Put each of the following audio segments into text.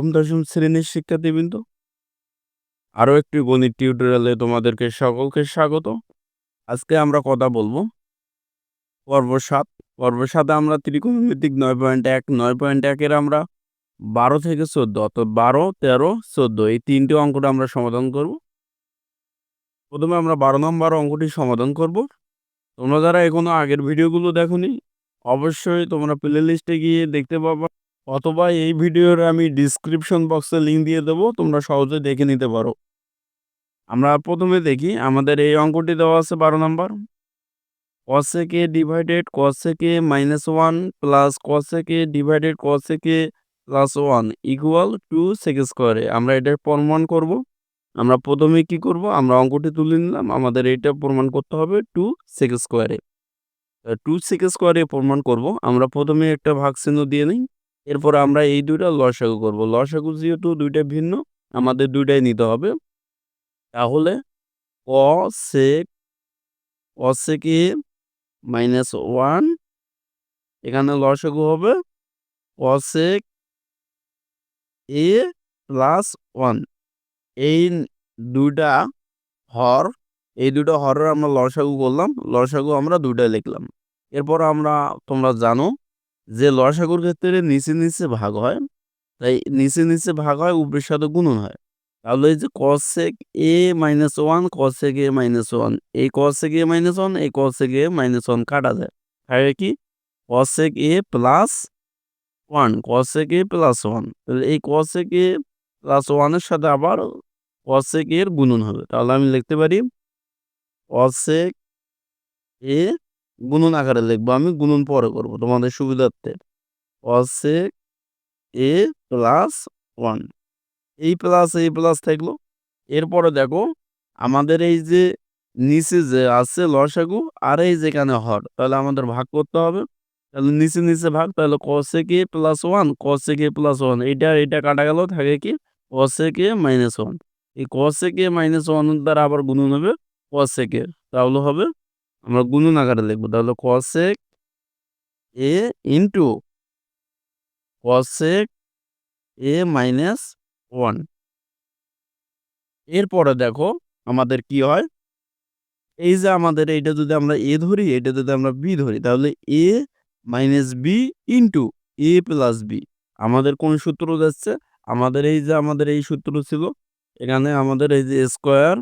নবম দশম শ্রেণির শিক্ষার্থীবৃন্দ। আরও একটি গণিত টিউটোরিয়ালে তোমাদেরকে সকলকে স্বাগত। আজকে আমরা কথা বলব পর্ব সাত। পর্ব সাতে আমরা ত্রিকোণমিতিক নয় পয়েন্ট এক, নয় পয়েন্ট একের আমরা বারো থেকে চোদ্দ, অর্থাৎ বারো, তেরো, চোদ্দ, এই তিনটি অঙ্কটা আমরা সমাধান করব। প্রথমে আমরা বারো নম্বর অঙ্কটি সমাধান করব। তোমরা যারা এখনও আগের ভিডিওগুলো দেখোনি, অবশ্যই তোমরা প্লে লিস্টে গিয়ে দেখতে পাবা। অথবা এই ভিডিওর আমি ডিসক্রিপশন বক্সে লিঙ্ক দিয়ে দেবো, তোমরা সহজে দেখে নিতে পারো। আমরা প্রথমে দেখি, আমাদের এই অঙ্কটি দেওয়া আছে বারো নম্বর। Cosec A divided cosec A minus one plus cosec A divided cosec A plus one equal to sec square A আমরা এটা প্রমাণ করব। আমরা প্রথমে কি করব? আমরা অঙ্কটি তুলে নিলাম। আমাদের এটা প্রমাণ করতে হবে টু সেক স্কোয়ারে টু সেক স্কোয়ারে প্রমাণ করব। আমরা প্রথমে একটা ভাগ চিহ্ন দিয়ে নিই। এরপর আমরা এই দুইটা লসাগু করব। লসাগু যেহেতু দুইটা ভিন্ন, আমাদের দুইটাই নিতে হবে। তাহলে ক sec cosec A minus one এখানে লসাগু হবে কসেক এ প্লাস ওয়ান এই দুইটা হর, এই দুটো হরের আমরা লসাগু করলাম, লসাগু আমরা দুইটা লিখলাম। এরপর আমরা, তোমরা জানো যে লসাগুর ক্ষেত্রে নিচে নিচে ভাগ হয়, তাই নিচে নিচে ভাগ হয়, উপরের সাথে গুণন হয়। তাহলে এই যে cosec A minus one cosec A minus one এই কসেক এ মাইনাস ওয়ান এই কসেক এ মাইনাস ওয়ান কাটা যায়। তাহলে কি? Cosec A plus one cosec A plus one তাহলে এই কসেক এ প্লাস ওয়ানের সাথে আবার কসেক এর গুণন হবে। তাহলে আমি লিখতে পারি কসেক এ গুণন আকারে লিখব আমি গুণন পরে করব তোমাদের সুবিধার্থে কসেক এ প্লাস ওয়ান এই প্লাস এই প্লাস থাকল এরপরে দেখো আমাদের এই যে নিচে যে আছে লসাগু আর এই যেখানে হর তাহলে আমাদের ভাগ করতে হবে তাহলে নিচে নিচে ভাগ তাহলে cosec A plus one cosec A plus one এটা এটা কাটা গেল থাকে কি কসেক এ মাইনাস ওয়ান এই কসেক এ মাইনাস ওয়ান দ্বারা আবার গুণন হবে কসেক এ তাহলে হবে আমরা গুণন আকারে লিখব, তাহলে cosec A into cosec A minus one এরপরে দেখো আমাদের কি হয়? এই যে আমাদের এইটা যদি আমরা এ ধরি এটা যদি আমরা বি ধরি, তাহলে A minus B into A plus B আমাদের কোন সূত্র যাচ্ছে? আমাদের এই যে আমাদের এই সূত্র ছিল, এখানে আমাদের এই যে square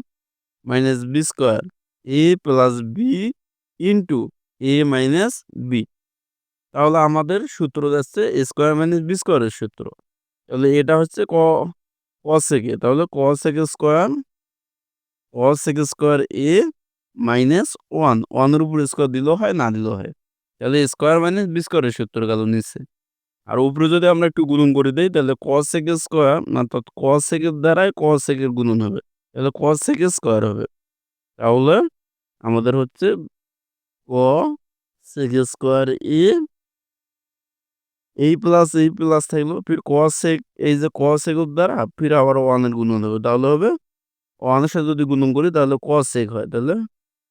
minus B square A plus B into A minus B তাহলে আমাদের সূত্র যাচ্ছে স্কোয়ার মাইনাস বি স্কোয়ারের সূত্র। তাহলে এটা হচ্ছে ক কসেকে তাহলে cosec A square cosec A square A minus one ওয়ানের উপর স্কোয়ার দিলেও হয়, না দিলেও হয়। তাহলে স্কোয়ার মাইনাস বি স্কোয়ারের সূত্র গেল নিচে। আর উপরে যদি আমরা একটু গুণন করে দিই, তাহলে কসেকে স্কোয়ার অর্থাৎ কসেকের দ্বারাই কসেকের গুণন হবে। তাহলে কসেকে স্কোয়ার হবে। তাহলে আমাদের হচ্ছে ক সেক স্কোয়ার এ এই প্লাস এই প্লাস থাকল। ফির কসেক এই যে কসেকের দ্বারা ফির আবার ওয়ানের গুণন হবে। তাহলে হবে ওয়ানের সাথে যদি গুণন করি তাহলে কসেক হয়। তাহলে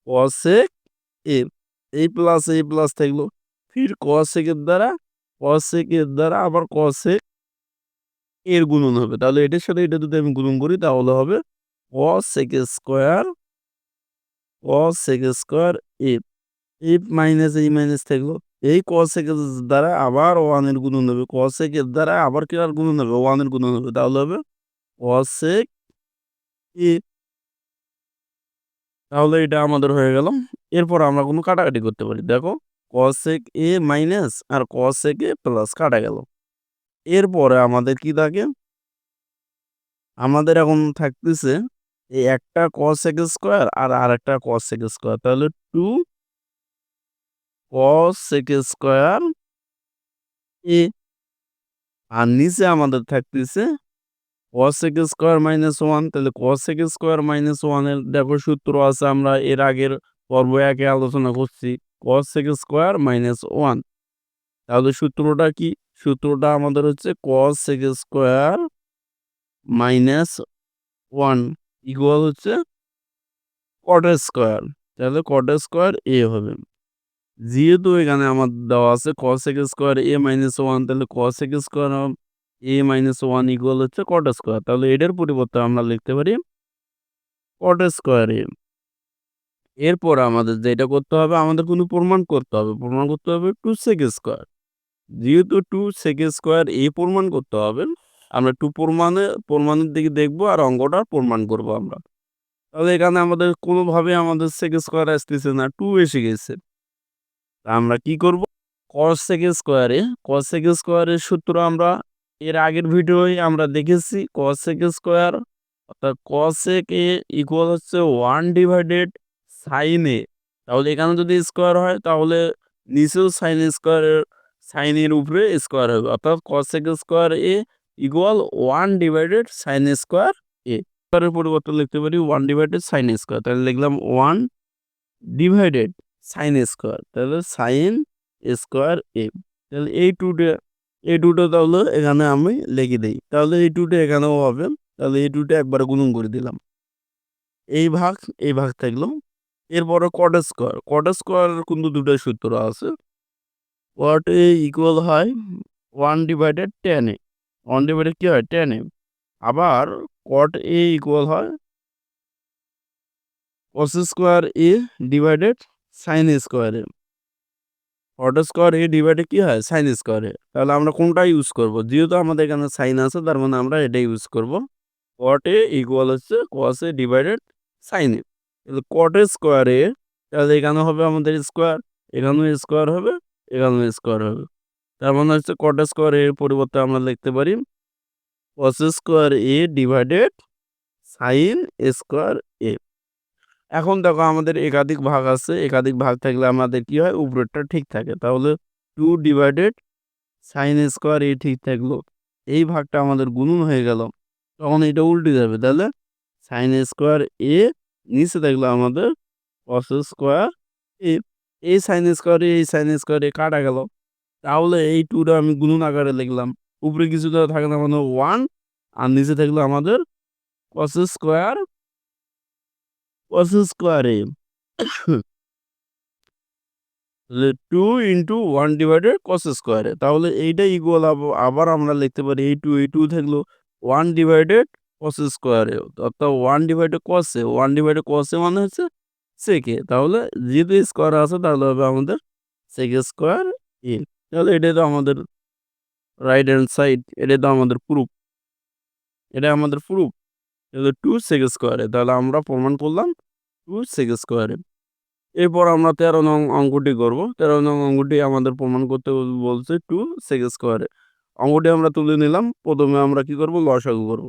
কসেক এ এই প্লাস এই প্লাস থাকল। ফির কসেকের দ্বারা কসেকের দ্বারা আবার কসেক এর গুণন হবে। তাহলে এটার সাথে এটা যদি আমি গুণন করি তাহলে হবে cosec square cosec square A A minus এই মাইনাস থাকল এই কসেকের দ্বারা আবার ওয়ানের গুণন হবে কসেকের দ্বারা আবার কি আর গুণন হবে ওয়ানের গুণন হবে তাহলে হবে কসেক এ তাহলে এটা আমাদের হয়ে গেল এরপর আমরা কোনো কাটাকাটি করতে পারি দেখো কসেক এ মাইনাস আর কসেক এ প্লাস কাটা গেল এরপরে আমাদের কি থাকে আমাদের এখন থাকতেছে এই একটা কসেক স্কোয়ার আর আরেকটা কসেক স্কোয়ার তাহলে টু কসেক স্কোয়ার এ আর নিচে আমাদের থাকতেছে কসেক স্কোয়ার মাইনাস ওয়ান তাহলে কসেক স্কোয়ার মাইনাস ওয়ানের দেখো সূত্র আছে, আমরা এর আগের পর্ব একে আলোচনা করছি কসেক স্কোয়ার মাইনাস ওয়ান তাহলে সূত্রটা কি? সূত্রটা আমাদের হচ্ছে cosec square minus one equal হচ্ছে কট স্কোয়ার তাহলে কট স্কোয়ার এ হবে। যেহেতু এখানে আমার দেওয়া আছে cosec square A minus one তাহলে cosec square A minus one equal হচ্ছে কট স্কোয়ার তাহলে এটার পরিবর্তে আমরা লিখতে পারি কট স্কোয়ার এ এরপর আমাদের যেটা করতে হবে, আমাদের কোনো প্রমাণ করতে হবে। প্রমাণ করতে হবে টু সেক স্কোয়ার যেহেতু টু সেক স্কোয়ার এ প্রমাণ করতে হবে আমরা টু প্রমাণে, প্রমাণের দিকে দেখব আর অঙ্কটা প্রমাণ করব আমরা। তাহলে এখানে আমাদের কোনোভাবে আমাদের সেক স্কোয়ার আসতেছে না টু এসে গেছে। তা আমরা কি করব? কস সেক স্কোয়ারে কস সেক স্কোয়ারের সূত্র আমরা এর আগের ভিডিওয় আমরা দেখেছি। কস সেক স্কোয়ার অর্থাৎ কস এ ইকুয়াল হচ্ছে ওয়ান ডিভাইডেড সাইন এ। তাহলে এখানে যদি স্কোয়ার হয়, তাহলে নিচেও সাইন স্কোয়ারের সাইনের উপরে স্কোয়ার হবে। অর্থাৎ cosec square A equal one divided sine square A স্কোয়ারের পরিবর্তন লিখতে পারি ওয়ান ডিভাইডেড সাইন স্কোয়ার তাহলে লিখলাম ওয়ান ডিভাইডেড সাইন স্কোয়ার তাহলে সাইন স্কোয়ার এ তাহলে এই টুটা এই টুটা তাহলে এখানে আমি লিখে দিই। তাহলে এই টুটা এখানেও হবে। তাহলে এই টুটা একবার গুণন করে দিলাম। এই ভাগ এই ভাগ থাকল। এরপরে কট স্কোয়ার কট স্কোয়ার কিন্তু দুটো সূত্র আছে। কট এ ইকুয়াল হয় one divided tan A one divided কী হয় টেন এম আবার কট এ ইকুয়াল হয় cos square A divided sine square square A cot square A divided কী হয়? সাইন স্কোয়ারে তাহলে আমরা কোনটা ইউজ করব? যেহেতু আমাদের এখানে সাইন আছে, তার মানে আমরা এটা ইউজ করব। কট এ ইকুয়াল হচ্ছে কস এ ডিভাইডেড সাইন এ তাহলে কট স্কোয়ারে তাহলে এখানে হবে আমাদের স্কোয়ার এখানেও স্কোয়ার হবে, এখানেও স্কোয়ার হবে। তার মানে হচ্ছে কট স্কোয়ার এর পরিবর্তে আমরা লিখতে পারি cos square A divided sine square A এখন দেখো আমাদের একাধিক ভাগ আছে, একাধিক ভাগ থাকলে আমাদের কি হয়? উপরেরটা ঠিক থাকে। তাহলে two divided sine square A ঠিক থাকল। এই ভাগটা আমাদের গুণন হয়ে গেল। তখন এটা উল্টে যাবে। তাহলে সাইন স্কোয়ার এ নিচে থাকল আমাদের কস স্কোয়ার এ এই সাইন স্কোয়ার এই সাইন স্কোয়ার এ কাটা গেল। তাহলে এই টুটা আমি গুণন আকারে লিখলাম উপরে কিছু তো থাকে না মানে ওয়ান আর নিচে থাকল আমাদের cos square cos square A two into one divided cos square A তাহলে এইটা ইকুয়াল আবার আমরা লিখতে পারি এই টু এই টু থাকল ওয়ান ডিভাইডেড কস স্কোয়ারে অর্থাৎ one divided cos A one divided cos A মানে হচ্ছে সেকে তাহলে যেহেতু স্কোয়ার আছে, তাহলে হবে আমাদের সেকে স্কোয়ার এ। তাহলে এটাই তো আমাদের রাইট হ্যান্ড সাইড এটা তো আমাদের প্রুফ এটা আমাদের প্রুফ তাহলে টু সেক স্কোয়ারে তাহলে আমরা প্রমাণ করলাম টু সেক স্কোয়ারে এরপর আমরা তেরো নং অঙ্কটি করব। তেরো নং অঙ্কটি আমাদের প্রমাণ করতে বলছে টু সেক স্কোয়ারে অঙ্কটি আমরা তুলে নিলাম। প্রথমে আমরা কি করব? লসাগু করব।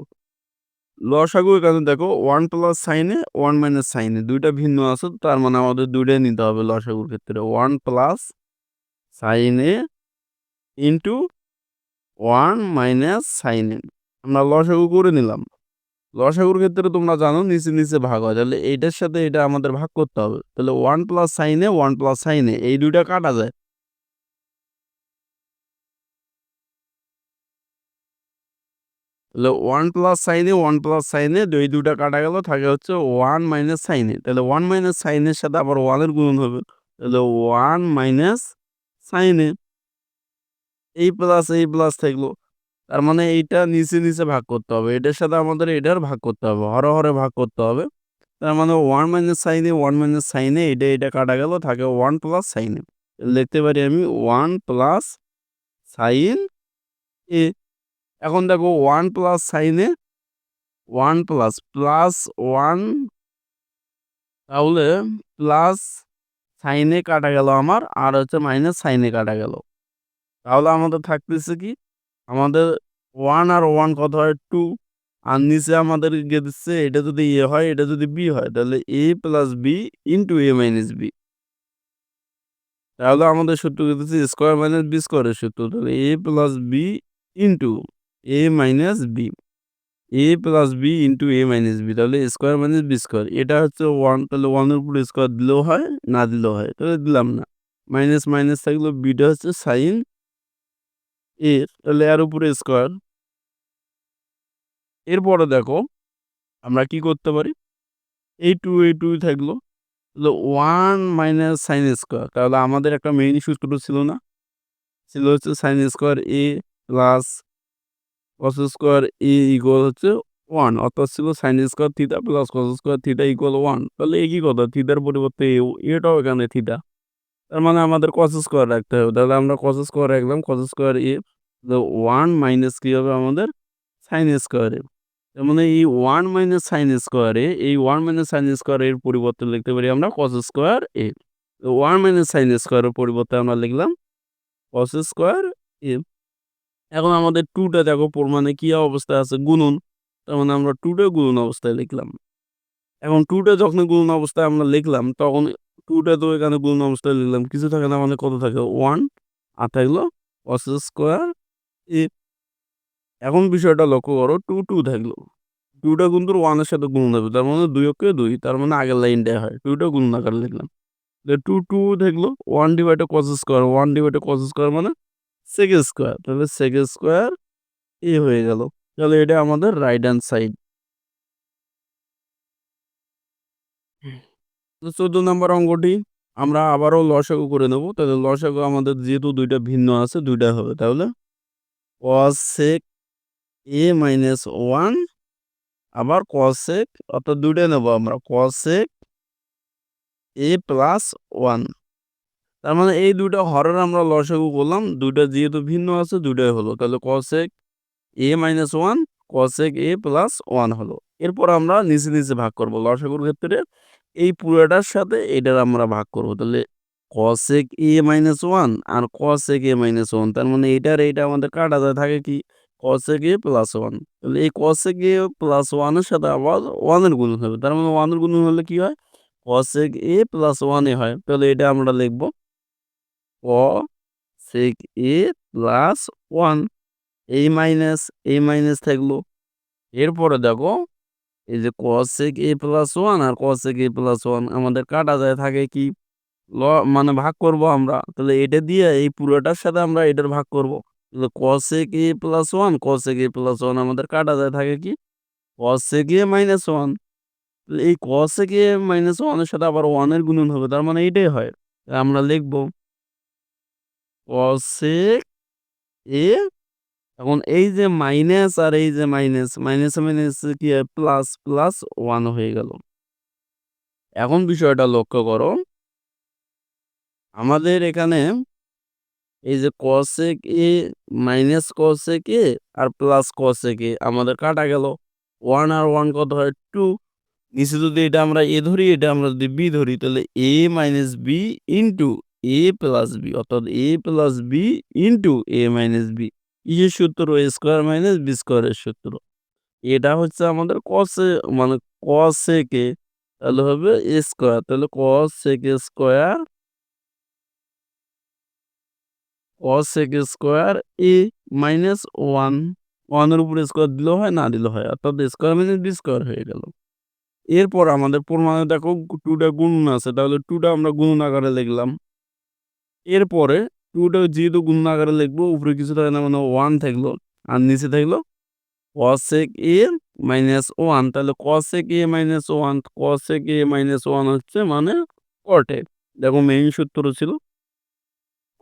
লসাগু এখানে দেখো one plus sine A one minus sine A দুইটা ভিন্ন আছে, তার মানে আমাদের দুইটাই নিতে হবে লসাগুর ক্ষেত্রে। One plus sine A into one minus sine sine A আমরা লসাগু করে নিলাম। লসাগুর ক্ষেত্রে তোমরা জানো নিচে নিচে ভাগ হয়। তাহলে এইটার সাথে এটা আমাদের ভাগ করতে হবে। তাহলে one plus sine A one plus sine A এই দুইটা কাটা যায়। তাহলে one plus sine A one plus sine A দুই দুটা কাটা গেল, থাকে হচ্ছে ওয়ান মাইনাস সাইনে তাহলে ওয়ান মাইনাস সাইনের সাথে আবার ওয়ানের গুণ হবে। তাহলে ওয়ান মাইনাস সাইনে এই প্লাস এই প্লাস থাকল। তার মানে এইটা নিচে নিচে ভাগ করতে হবে। এটার সাথে আমাদের এটার ভাগ করতে হবে। হরে হরে ভাগ করতে হবে। তার মানে one minus sine A one minus sine A এটা এটা কাটা গেল, থাকে ওয়ান প্লাস সাইনে লিখতে পারি আমি ওয়ান প্লাস সাইন এ এখন দেখো one plus sine A one plus plus one তাহলে প্লাস সাইনে কাটা গেল আমার, আর হচ্ছে মাইনাস সাইনে কাটা গেল। তাহলে আমাদের থাকতেছে কি? আমাদের ওয়ান আর ওয়ান কত হয়? টু আর নিচে আমাদের দিচ্ছে, এটা যদি এ হয়, এটা যদি বি হয়, তাহলে A plus B into A minus B তাহলে আমাদের সূত্র দিচ্ছে? স্কোয়ার মাইনাস বি স্কোয়ারের সূত্র, তাহলে A plus B into A minus B A plus B into A minus B তাহলে স্কোয়ার মাইনাস বি স্কোয়ার এটা হচ্ছে ওয়ান তাহলে ওয়ানের উপর স্কোয়ার দিলেও হয়, না দিলেও হয়, তাহলে দিলাম না মাইনাস মাইনাস থাকলেও বিটা হচ্ছে সাইন এ তাহলে এর উপরে স্কোয়ার এরপরে দেখো, আমরা কি করতে পারি এই টু এই টু থাকল, তাহলে ওয়ান মাইনাস সাইন স্কোয়ার তাহলে আমাদের একটা মেইন সূত্র ছিল না, ছিল হচ্ছে sine square A plus cos square A equal হচ্ছে ওয়ান অর্থাৎ ছিল sine square theta plus cos square theta equal one তাহলে একই কথা? থিটার পরিবর্তে এটাও এখানে থিটা তার মানে আমাদের কস স্কোয়ার রাখতে হবে। তাহলে আমরা কস স্কোয়ার রাখলাম। Cos square A one minus কী হবে আমাদের? সাইন স্কোয়ারে তার মানে এই ওয়ান মাইনাস সাইন স্কোয়ারে এই ওয়ান মাইনাস সাইন স্কোয়ার এর পরিবর্তে লিখতে পারি আমরা cos square A. One minus sine স্কোয়ারের পরিবর্তে আমরা লিখলাম কস স্কোয়ার এ। এখন আমাদের টুটা দেখো প্রমাণে কী অবস্থায় আছে গুণন তার মানে আমরা টুটা গুণন অবস্থায় লিখলাম। এখন টুটা যখন গুণন অবস্থায় আমরা লিখলাম, তখন টুটা তো এখানে গুণন অবস্থায় লিখলাম, কিছু থাকে না মানে কত থাকে? ওয়ান আর থাকল কস স্কোয়ার এ এখন বিষয়টা লক্ষ্য করো টু টু থাকল টুটা কিন্তু ওয়ানের সাথে গুণ হবে, তার মানে দুই অক্ষে দুই, তার মানে আগের লাইনটাই হয়। টুটা গুণ আকারে লিখলাম। টু টু থাকল one divide cos square one divide cos square মানে সেক স্কোয়ার তাহলে সেক স্কোয়ার এ হয়ে গেল। তাহলে এটা আমাদের রাইট হ্যান্ড সাইড চোদ্দ নম্বর অঙ্কটি, আমরা আবারও লসাগু করে নেব। তাহলে লসাগু আমাদের যেহেতু দুইটা ভিন্ন আছে, দুইটা হবে। তাহলে কস এ মাইনাস ওয়ান আবার কস সেক অর্থাৎ দুইটাই নেব আমরা। কস সেক এ প্লাস ওয়ান তার মানে এই দুইটা হরের আমরা লসাগু করলাম, দুইটা যেহেতু ভিন্ন আছে, দুইটাই হলো। তাহলে cosec A minus one cosec A plus one হলো। এরপর আমরা নিচে নিচে ভাগ করব। লসাগুর ক্ষেত্রে এই পুরোটার সাথে এটার আমরা ভাগ করব। তাহলে কসেক এ মাইনাস ওয়ান আর কসেক এ মাইনাস ওয়ান তার মানে এইটার এইটা আমাদের কাটা যায়, থাকে কি? কসেক এ প্লাস ওয়ান তাহলে এই কসেক এ প্লাস ওয়ানের সাথে আবার ওয়ানের গুণ হবে। তার মানে ওয়ানের গুণ হলে কি হয়? কসেক এ প্লাস ওয়ানে হয়। তাহলে এটা আমরা লিখব কসেক এ প্লাস ওয়ান এই মাইনাস এই মাইনাস থাকল। এরপরে দেখো, এই যে কসেক এ প্লাস ওয়ান আর কসেক এ প্লাস ওয়ান আমাদের কাটা যায় থাকে কি? ল মানে ভাগ করব আমরা। তাহলে এটা দিয়ে এই পুরোটার সাথে আমরা এটার ভাগ করব। তাহলে cosec A plus one cosec A plus one আমাদের কাটা যায় থাকে কি? কসেক এ মাইনাস ওয়ান এই কসেক এ মাইনাস ওয়ানের সাথে আবার ওয়ানের গুণন হবে, তার মানে এইটাই হয়। আমরা লিখব কসেক এ এখন এই যে মাইনাস আর এই যে মাইনাস মাইনাস মাইনাস কি প্লাস প্লাস ওয়ান হয়ে গেল। এখন বিষয়টা লক্ষ্য করো। আমাদের এখানে এই যে cosec A minus cosec A R plus cosec A আমাদের কাটা গেল। ওয়ান আর ওয়ান কত হয়? টু নিচে যদি এটা আমরা এ ধরি, এটা আমরা যদি বি ধরি, তাহলে A minus B into A plus B অর্থাৎ A plus B into A minus B ইসের সূত্র এ স্কোয়ার মাইনাস বি স্কোয়ারের সূত্র। এটা হচ্ছে আমাদের কসে মানে কসেকে তাহলে হবে এ স্কোয়ার তাহলে cosec A square cosec A square A minus one ওয়ানের উপরে স্কোয়ার দিলেও হয়, না দিলেও হয়, অর্থাৎ স্কোয়ার মাইনাস বি স্কোয়ার হয়ে গেল। এরপর আমাদের প্রমাণে দেখো টুটা গুণন আছে, তাহলে টুটা আমরা গুণন আকারে লিখলাম। এরপরে টুটা যেহেতু গুণ আকারে লিখব, উপরে কিছু থাকে না মানে ওয়ান থাকল আর নিচে থাকল কসেক এ মাইনাস ওয়ান তাহলে cosec A minus one cosec A minus one হচ্ছে মানে কটে দেখো মেইন সূত্র ছিল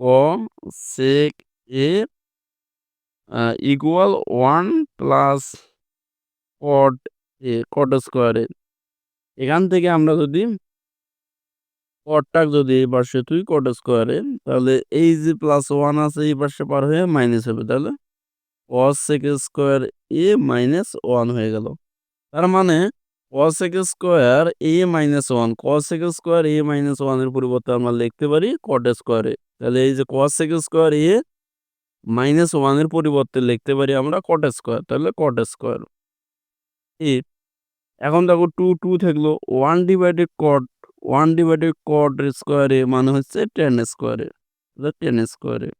cosec A equal one plus cot A cot স্কোয়ারে এখান থেকে আমরা যদি কটটাক যদি এই পাশে তুই কট স্কোয়ারে তাহলে এই যে প্লাস ওয়ান আছে এই পাশে পার হয়ে মাইনাস হবে, তাহলে cosec square A minus one হয়ে গেল। তার মানে cosec square A minus one cosec square A minus ওয়ানের পরিবর্তে আমরা লিখতে পারি কট স্কোয়ারে তাহলে এই যে কস সেক স্কোয়ার এ মাইনাস ওয়ানের পরিবর্তে লিখতে পারি আমরা কট স্কোয়ার তাহলে কট স্কোয়ার এ এখন দেখো টু টু থাকল one divided cot one divided cot স্কোয়ারে মানে হচ্ছে টেন স্কোয়ারে টেন স্কোয়ারে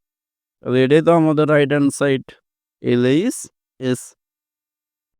এটাই তো আমাদের right hand side L S S